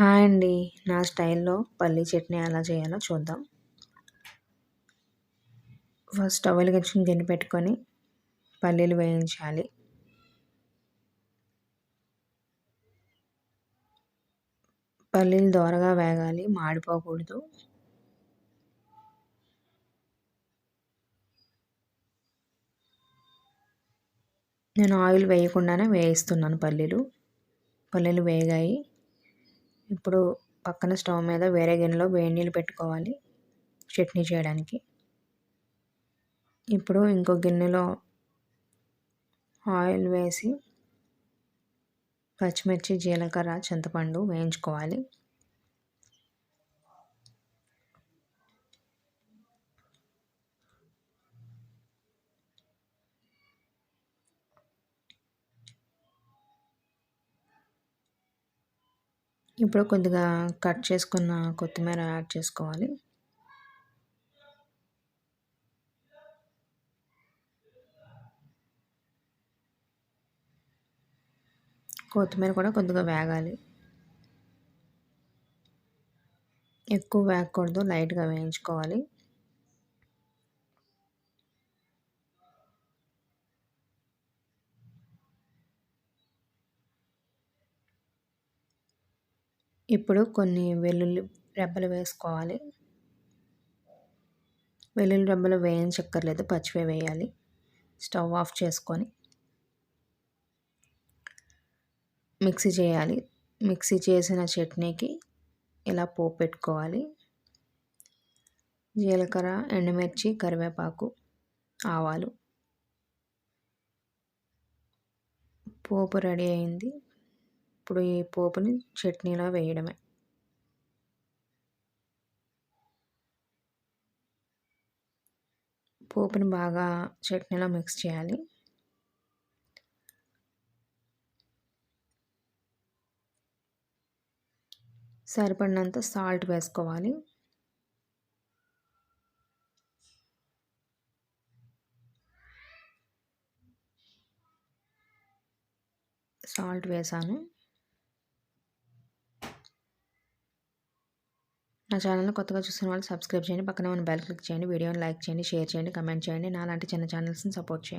Hi అండి. నా స్టైల్లో పల్లీ చట్నీ ఎలా చేయాలో చూద్దాం. ఫస్ట్ స్టవ్ వెలిగించుకుని గిన్నె పెట్టుకొని పల్లీలు వేయించాలి. పల్లీలు దోరగా వేగాలి మాడిపోకూడదు. నేను ఆయిల్ వేయకుండానే వేయిస్తున్నాను పల్లీలు. పల్లీలు వేగాయి. ఇప్పుడు పక్కన స్టవ్ మీద వేరే గిన్నెలో వేడి నీళ్ళు పెట్టుకోవాలి చట్నీ చేయడానికి. ఇప్పుడు ఇంకో గిన్నెలో ఆయిల్ వేసి పచ్చిమిర్చి జీలకర్ర చింతపండు వేయించుకోవాలి. ఇప్పుడు కొద్దిగా కట్ చేసుకున్న కొత్తిమీర యాడ్ చేసుకోవాలి. కొత్తిమీర కూడా కొద్దిగా వేగాలి. ఎక్కువ వేగకూడదు లైట్గా వేయించుకోవాలి. ఇప్పుడు కొన్ని వెల్లుల్లి రెబ్బలు వేసుకోవాలి. వెల్లుల్లి రెబ్బలు వేయించక్కర్లేదు పచ్చివే వేయాలి. స్టవ్ ఆఫ్ చేసుకొని మిక్సీ చేయాలి. మిక్సీ చేసిన చట్నీకి ఇలా పోపు పెట్టుకోవాలి. జీలకర్ర ఎండుమిర్చి కరివేపాకు ఆవాలు. పోపు రెడీ అయింది. ఇప్పుడు ఈ పోపుని చట్నీలో వేయడమే. పోపుని బాగా చట్నీలో మిక్స్ చేయాలి. సరిపడినంత సాల్ట్ వేసుకోవాలి. సాల్ట్ వేసాను. నా ఛానల్ని కొత్తగా చూసిన వాళ్ళు సబ్స్క్రైబ్ చేయండి. పక్కన ఉన్న బెల్ క్లిక్ చేయండి. వీడియోని లైక్ చేయండి. షేర్ చేయండి. కమెంట్ చేయండి. నా లాంటి చిన్న ఛానల్స్ని సపోర్ట్ చేయండి.